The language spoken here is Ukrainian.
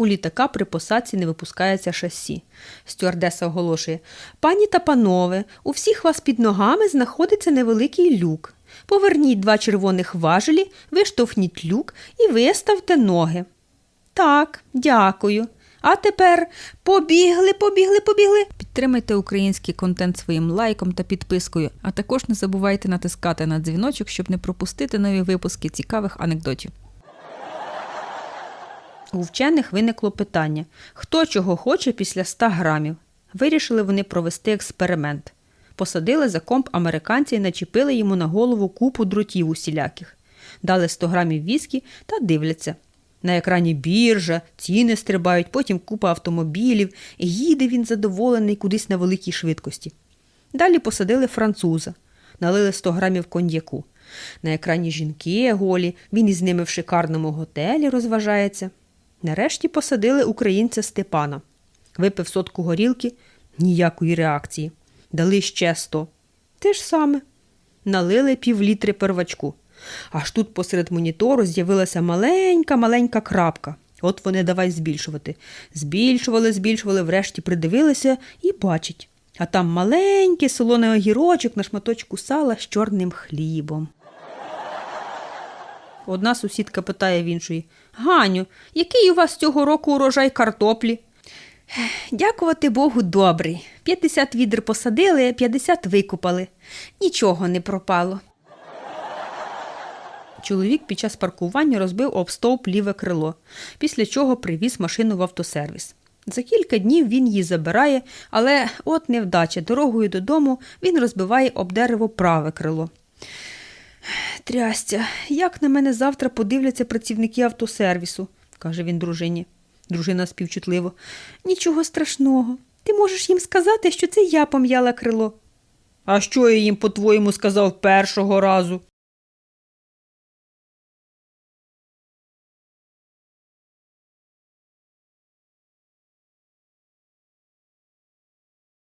У літака при посадці не випускається шасі. Стюардеса оголошує Пані та панове, у всіх вас під ногами знаходиться невеликий люк. Поверніть два червоних важелі, виштовхніть люк і виставте ноги. Так, дякую. А тепер побігли, побігли, побігли. Підтримайте український контент своїм лайком та підпискою, а також не забувайте натискати на дзвіночок, щоб не пропустити нові випуски цікавих анекдотів. У вчених виникло питання: хто чого хоче після 100 грамів. Вирішили вони провести експеримент. Посадили за комп американця і начепили йому на голову купу дротів усіляких. Дали 100 грамів віскі та дивляться. На екрані біржа, ціни стрибають, потім купа автомобілів, їде він задоволений кудись на великій швидкості. Далі посадили француза, налили 100 грамів коньяку. На екрані жінки голі, він із ними в шикарному готелі розважається. Нарешті посадили українця Степана. Випив сотку горілки, ніякої реакції. Дали ще сто. Те ж саме. Налили півлітри первачку. Аж тут посеред монітору з'явилася маленька маленька крапка. От вони давай збільшувати. Збільшували, збільшували, врешті придивилися і бачить. А там маленький солоний огірочок на шматочку сала з чорним хлібом. Одна сусідка питає в іншої Ганю, який у вас цього року урожай картоплі? Дякувати Богу, добрий. 50 відер посадили, 50 викупали. Нічого не пропало. Чоловік під час паркування розбив об стовп ліве крило, після чого привіз машину в автосервіс. За кілька днів він її забирає, але от невдача. Дорогою додому він розбиває об дерево праве крило. Трястя, як на мене завтра подивляться працівники автосервісу, каже він дружині. Дружина співчутливо. Нічого страшного. Ти можеш їм сказати, що це я пом'яла крило. А що я їм, по-твоєму, сказав першого разу?